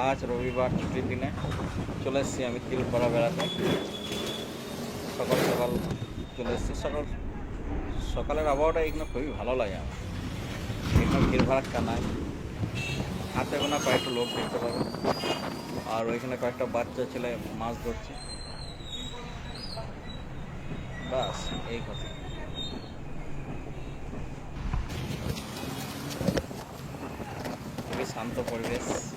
আজ রবিবার ছুটির দিনে চলে এসেছি আমি তিলপাড়া বেড়াতে। সকাল সকাল চলে এসেছি। সকাল সকালের আবহাওয়াটা এখানে খুবই ভালো লাগে আমার। এখানে ভিড় ভাড়াক্কা নাই। হাতে গোনা কয়েকটা লোক দেখতে পাবে। আর ওইখানে কয়েকটা বাচ্চা ছেলে মাছ ধরছে। বাস এই কথা। さんとこれです。